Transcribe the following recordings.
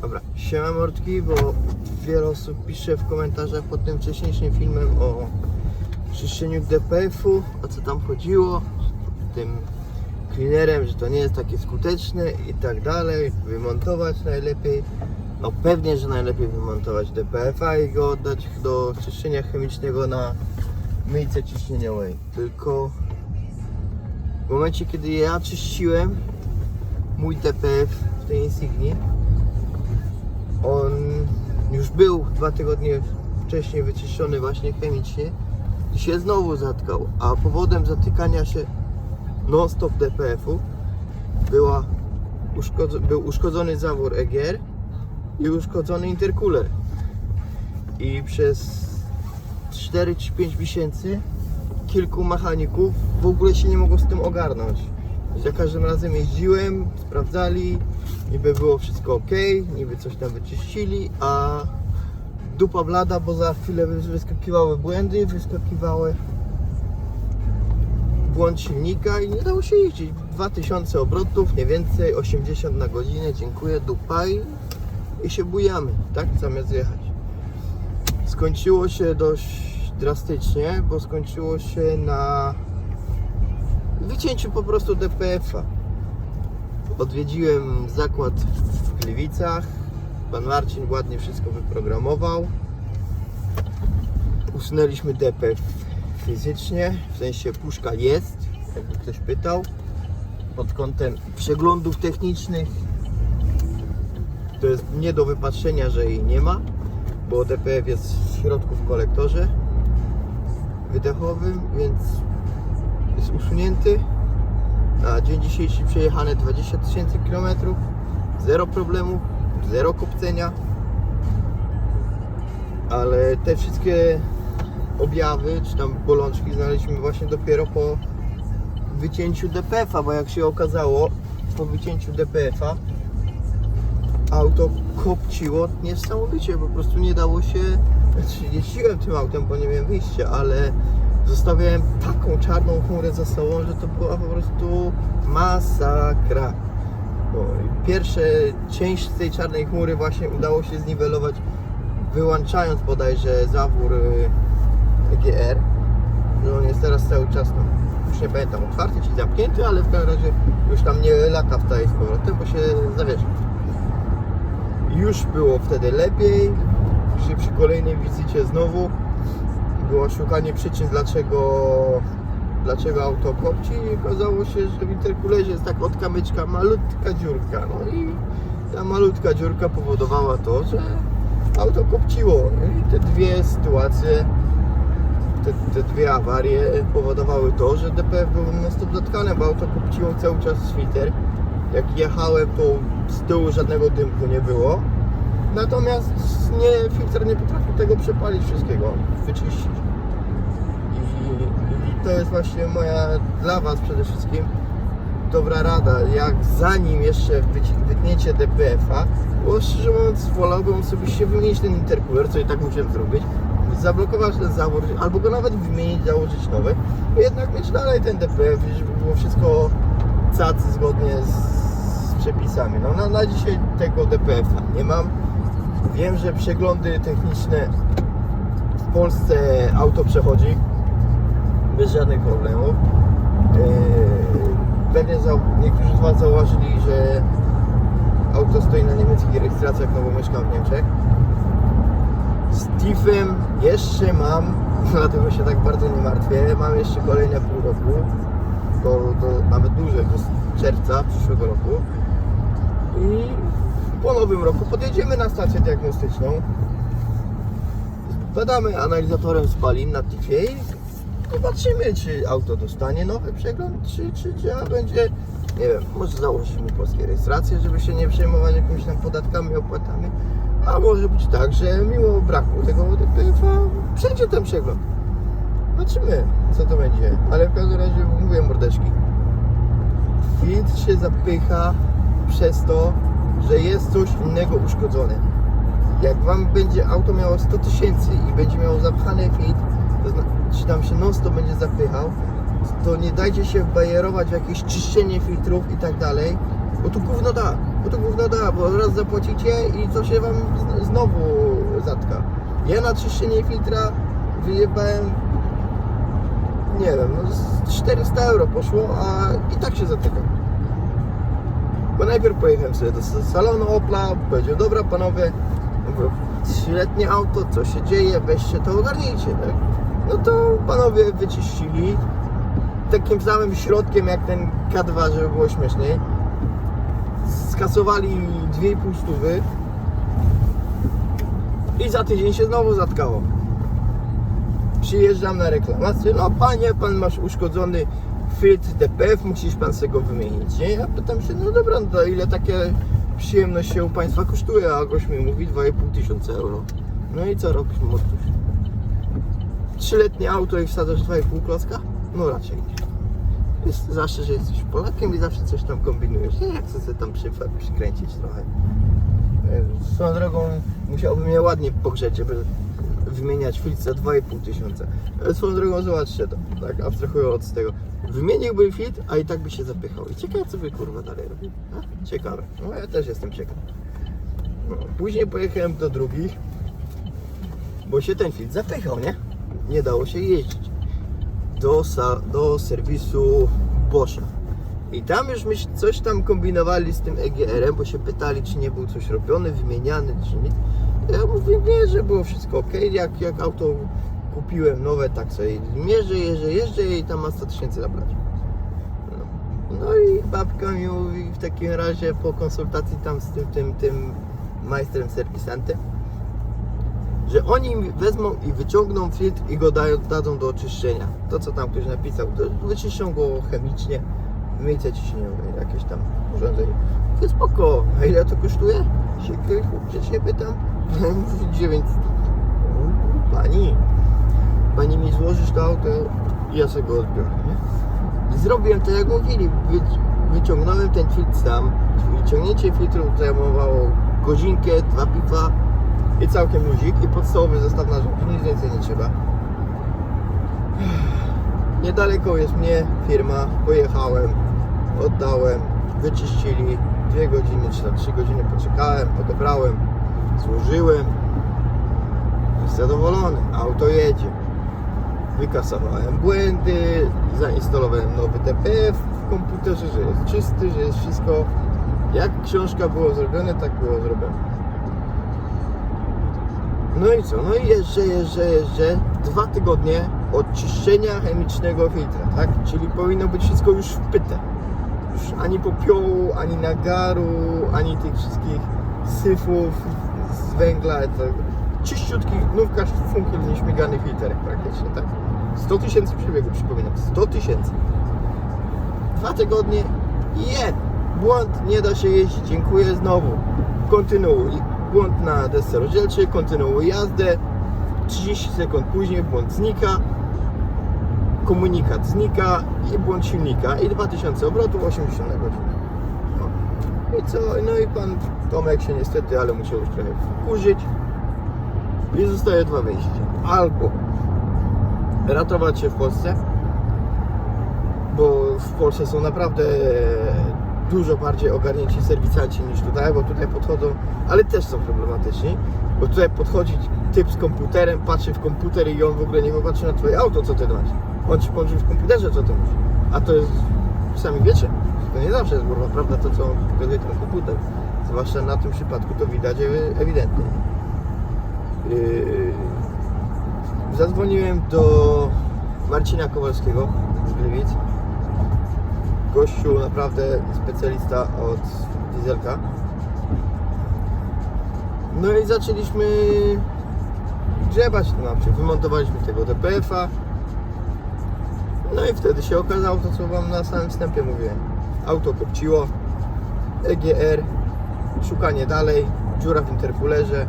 Dobra, siema mordki, bo wiele osób pisze w komentarzach pod tym wcześniejszym filmem o czyszczeniu DPF-u, o co tam chodziło, tym cleanerem, że to nie jest takie skuteczne i tak dalej, wymontować najlepiej. No pewnie, że najlepiej wymontować DPF-a i go oddać do czyszczenia chemicznego na myjce ciśnieniowej. Tylko w momencie, kiedy ja czyściłem mój DPF w tej Insigni, on już był dwa tygodnie wcześniej wyczyszczony właśnie chemicznie i się znowu zatkał, a powodem zatykania się non-stop DPF-u była był uszkodzony zawór EGR i uszkodzony intercooler. I przez 4 czy 5 miesięcy kilku mechaników w ogóle się nie mogło z tym ogarnąć. Za każdym razem jeździłem, sprawdzali, niby było wszystko ok, niby coś tam wyczyścili, a dupa blada, bo za chwilę wys- wyskakiwały błędy, wyskakiwały błąd silnika i nie dało się jeździć. 2000 obrotów, nie więcej, 80 na godzinę, dziękuję, dupa i, i się bujamy, tak? Zamiast jechać. Skończyło się dość drastycznie, bo skończyło się na wycięciu po prostu DPF-a. Odwiedziłem zakład w Gliwicach. Pan Marcin ładnie wszystko wyprogramował. Usunęliśmy DPF fizycznie, w sensie puszka jest, jakby ktoś pytał. Pod kątem przeglądów technicznych to jest nie do wypatrzenia, że jej nie ma, bo DPF jest w środku w kolektorze wydechowym, więc jest usunięty. Na dzień dzisiejszy przejechane 20 tysięcy kilometrów, zero problemów, zero kopcenia. Ale te wszystkie objawy, czy tam bolączki znaleźliśmy właśnie dopiero po wycięciu DPF-a, bo jak się okazało, po wycięciu DPF-a auto kopciło niesamowicie, po prostu nie dało się, znaczy jeździłem tym autem, bo nie miałem wyjścia, ale zostawiałem taką czarną chmurę za sobą, że to była po prostu masakra. No, i pierwsze część tej czarnej chmury właśnie udało się zniwelować wyłączając bodajże zawór y, EGR, że on jest teraz cały czas tam, już nie pamiętam, otwarty czy zamknięty, ale w każdym razie już tam nie lata w tej z powrotem, bo się zawiesza. Już było wtedy lepiej. Przy, przy kolejnej wizycie znowu było szukanie przyczyn, dlaczego, dlaczego auto kopci i okazało się, że w interkulerze jest tak od kamyczka malutka dziurka. No i ta malutka dziurka powodowała to, że auto kopciło. No I te dwie sytuacje, te, te dwie awarie powodowały to, że DPF był non stop zatkane, bo auto kopciło cały czas świter. Jak jechałem, to z tyłu żadnego dymku nie było. Natomiast nie, filtr nie potrafił tego przepalić wszystkiego, wyczyścić. I, I to jest właśnie moja dla Was przede wszystkim dobra rada, jak zanim jeszcze wytniecie DPF-a, bo szczerze mówiąc wolałbym osobiście wymienić ten intercooler, co i tak musiałem zrobić, zablokować ten zawór, albo go nawet wymienić, założyć nowy, bo jednak mieć dalej ten DPF, żeby było wszystko cacy zgodnie z przepisami. No na, na dzisiaj tego DPF-a nie mam. Wiem, że przeglądy techniczne w Polsce auto przechodzi bez żadnych problemów. Yy, Pewnie niektórzy z Was zauważyli, że auto stoi na niemieckich rejestracjach, no bo mieszkam w Niemczech. Z TIF-em jeszcze mam, dlatego się tak bardzo nie martwię. Mam jeszcze kolejne pół roku, do, do nawet dłużej, do czerwca przyszłego roku. I po nowym roku podjedziemy na stację diagnostyczną. Badamy analizatorem spalin na TIF-ie i zobaczymy, czy auto dostanie nowy przegląd, czy, czy trzeba będzie, nie wiem, może założyć mu polskie rejestracje, żeby się nie przejmować jakimiś tam podatkami, opłatami. A może być tak, że mimo braku tego DPF-a przejdzie ten przegląd. Zobaczymy, co to będzie. Ale w każdym razie mówię mordeczki. Filtr się zapycha przez to, że jest coś innego uszkodzone. Jak Wam będzie auto miało 100 tysięcy i będzie miało zapchany filtr, to zna- czy tam się non będzie zapychał, to nie dajcie się bajerować w jakieś czyszczenie filtrów i tak dalej, bo tu gówno da. bo to gówno da, bo raz zapłacicie i to się wam znowu zatka. Ja na czyszczenie filtra wyjebałem nie wiem, no z 400 euro poszło, a i tak się zatyka. Bo najpierw pojechałem sobie do salonu Opla, powiedział, dobra panowie, trzyletnie auto, co się dzieje, weźcie to ogarnijcie, tak? No to panowie wyczyścili takim samym środkiem jak ten K2, żeby było śmieszniej. Skasowali 2,5 stówy i za tydzień się znowu zatkało. Przyjeżdżam na reklamację, no panie, pan masz uszkodzony filtr DPF, musisz pan sobie go wymienić, nie? Ja pytam się, no dobra, no ile takie przyjemność się u państwa kosztuje, a gość mi mówi 2,5 tysiąca euro. No i co robisz, Mortuś? Trzyletnie auto i wsadzasz 2,5 klocka? No raczej nie. Jest zawsze, że jesteś Polakiem i zawsze coś tam kombinujesz. Nie, jak chcę sobie tam przy, przykręcić trochę. Swoją drogą musiałbym je ładnie pogrzeć, żeby wymieniać filtr za 2,5 tysiąca. Swoją drogą zobaczcie to, tak abstrahując od tego. Wymieniłby filtr, a i tak by się zapychał. I ciekawe co by kurwa dalej robił. Ciekawe. No ja też jestem ciekaw. No, później pojechałem do drugich, bo się ten filtr zapychał, nie? Nie dało się jeździć. Do, do serwisu Boscha. I tam już myś coś tam kombinowali z tym EGR-em, bo się pytali, czy nie był coś robiony, wymieniany, czy nic. Ja mówię, nie, że było wszystko ok. Jak, jak auto kupiłem nowe, tak sobie mierzę, jeżdżę, jeżdżę i tam ma 100 tysięcy zabrać. No. no i babka mi mówi w takim razie po konsultacji tam z tym, tym, tym majstrem serwisantem, że oni wezmą i wyciągną filtr i go dają, dadzą do oczyszczenia. To co tam ktoś napisał, to wyczyszczą go chemicznie, miejsce ciśnieniowe, jakieś tam urządzenie. To spoko, a ile to kosztuje? Się grzecznie pytam. 9 Pani, pani mi złożysz to auto, ja sobie go odbiorę, nie? Zrobiłem to jak mówili, Wy, wyciągnąłem ten filtr sam. Wyciągnięcie filtru zajmowało godzinkę, dwa piwa i całkiem luzik i podstawowy zestaw narzędzi, nic więcej nie trzeba. Niedaleko jest mnie firma, pojechałem, oddałem, wyczyścili, dwie godziny czy tam trzy godziny poczekałem, odebrałem, złożyłem. Zadowolony, auto jedzie. Wykasowałem błędy, zainstalowałem nowy DPF w komputerze, że jest czysty, że jest wszystko jak książka było zrobione, tak było zrobione. No i co? No i jeżdżę, jeżdżę, jeżdżę. Dwa tygodnie od czyszczenia chemicznego filtra, tak? Czyli powinno być wszystko już wpyte. Już ani popiołu, ani nagaru, ani tych wszystkich syfów z węgla. To czyściutki, nówka funkiel nieśmigany filterek praktycznie, tak? 100 tysięcy przebiegu, przypominam. 100 tysięcy. Dwa tygodnie i je. Błąd, nie da się jeździć. Dziękuję znowu. Kontynuuj. Błąd na desce rozdzielczej, kontynuuj jazdę. 30 sekund później błąd znika. Komunikat znika i błąd silnika i 2000 obrotów 80 na godzinę. No. I co? No i pan Tomek się niestety, ale musiał już trochę wkurzyć. I zostaje dwa wyjścia. Albo ratować się w Polsce, bo w Polsce są naprawdę dużo bardziej ogarnięci serwisanci niż tutaj, bo tutaj podchodzą, ale też są problematyczni, bo tutaj podchodzi typ z komputerem, patrzy w komputer i on w ogóle nie popatrzy na twoje auto, co ty masz. On ci położy w komputerze, co ty masz. A to jest, sami wiecie, to nie zawsze jest kurwa prawda to, co pokazuje ten komputer. Zwłaszcza na tym przypadku to widać ewidentnie. Yy, Zadzwoniłem do Marcina Kowalskiego z Gliwic. Gościu naprawdę specjalista od dieselka. No i zaczęliśmy grzebać na napcie. Wymontowaliśmy tego DPF-a. No i wtedy się okazało to, co Wam na samym wstępie mówiłem. Auto kopciło, EGR, szukanie dalej, dziura w interkulerze.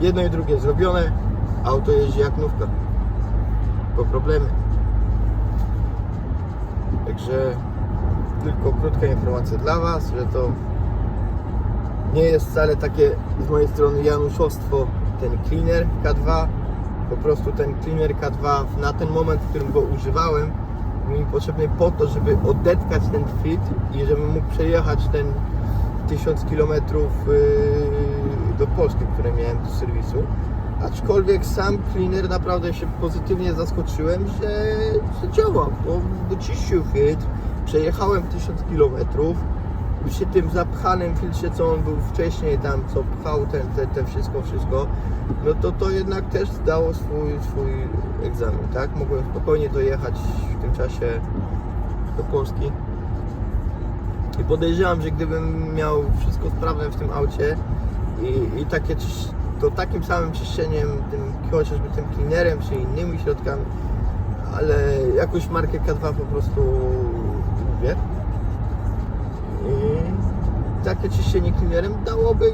Jedno i drugie zrobione, auto jeździ jak nówka. Po problemy. Także tylko krótka informacja dla Was, że to nie jest wcale takie z mojej strony januszostwo ten cleaner K2. Po prostu ten cleaner K2 na ten moment, w którym go używałem, mi potrzebny po to, żeby odetkać ten fit i żebym mógł przejechać ten 1000 km do Polski, które miałem do serwisu. Aczkolwiek sam cleaner naprawdę się pozytywnie zaskoczyłem, że, że działa, bo wyczyścił filtr, przejechałem 1000 km, przy tym zapchanym filtrze, co on był wcześniej tam, co pchał ten, te, te wszystko, wszystko, no to to jednak też zdało swój, swój egzamin, tak? Mogłem spokojnie dojechać w tym czasie do Polski. I podejrzewam, że gdybym miał wszystko sprawne w tym aucie i, i takie to takim samym czyszczeniem, tym, chociażby tym cleanerem czy innymi środkami, ale jakąś markę K2 po prostu lubię. I takie czyszczenie cleanerem dałoby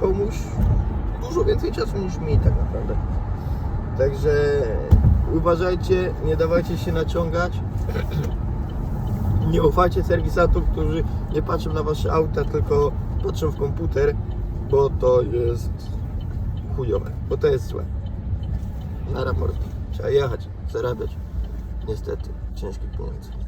komuś dużo więcej czasu niż mi tak naprawdę. Także uważajcie, nie dawajcie się naciągać. Nie ufajcie serwisatom, którzy nie patrzą na wasze auta, tylko patrzą w komputer, bo to jest chujowe, bo to jest złe. Na raport. Trzeba jechać, zarabiać. Niestety, ciężkie pieniądze.